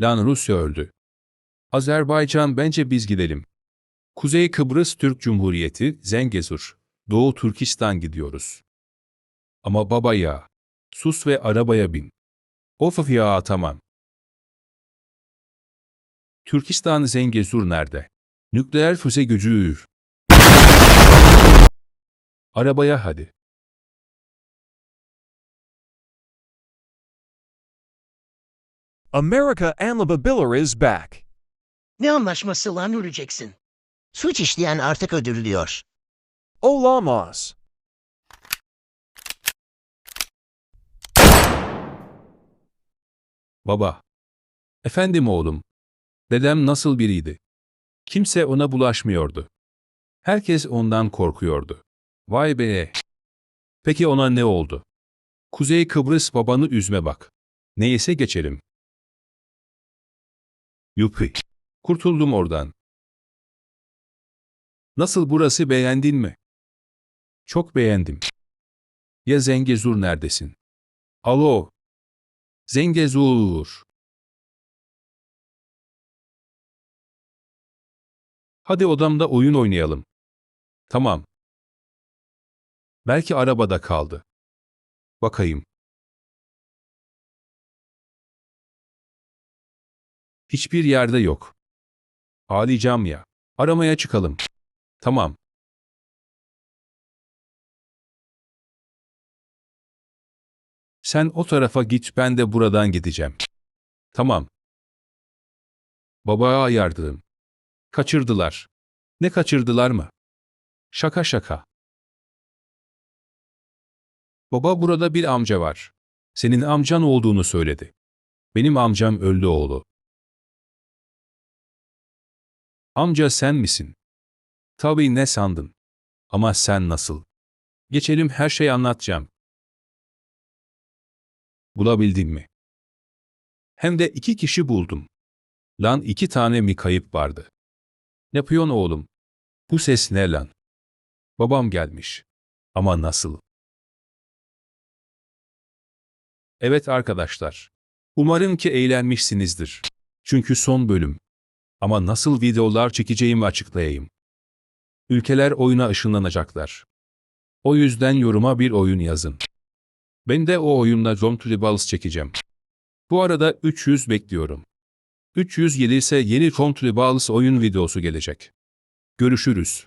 Lan Rusya öldü. Azerbaycan bence biz gidelim. Kuzey Kıbrıs Türk Cumhuriyeti, Zengezur, Doğu Türkistan gidiyoruz. Ama baba ya. Sus ve arabaya bin. Of ya tamam. Türkistan Zengezur nerede? Nükleer füze gücü. Arabaya hadi. America Anlababiller is back. Ne anlaşması lan öleceksin? Suç işleyen artık öldürülüyor. Olamos. Baba. Efendim oğlum. Dedem nasıl biriydi? Kimse ona bulaşmıyordu. Herkes ondan korkuyordu. Vay be. Peki ona ne oldu? Kuzey Kıbrıs babanı üzme bak. Neyse geçelim. Yupi. Kurtuldum oradan. Nasıl burası beğendin mi? Çok beğendim. Ya Zengezur neredesin? Alo. Zengezur. Hadi odamda oyun oynayalım. Tamam. Belki arabada kaldı. Bakayım. Hiçbir yerde yok. Ağlayacağım ya. Aramaya çıkalım. Tamam. Sen o tarafa git ben de buradan gideceğim. Tamam. Babaya yardım. Kaçırdılar. Ne kaçırdılar mı? Şaka şaka. Baba burada bir amca var. Senin amcan olduğunu söyledi. Benim amcam öldü oğlu. Amca sen misin? Tabii ne sandın? Ama sen nasıl? Geçelim her şeyi anlatacağım. Bulabildin mi? Hem de iki kişi buldum. Lan iki tane mi kayıp vardı? Ne yapıyorsun oğlum? Bu ses ne lan? Babam gelmiş. Ama nasıl? Evet arkadaşlar. Umarım ki eğlenmişsinizdir. Çünkü son bölüm. Ama nasıl videolar çekeceğimi açıklayayım. Ülkeler oyuna ışınlanacaklar. O yüzden yoruma bir oyun yazın. Ben de o oyunla Zone Tribals çekeceğim. Bu arada 300 bekliyorum. 300 gelirse yeni Zone Tribals oyun videosu gelecek. Görüşürüz.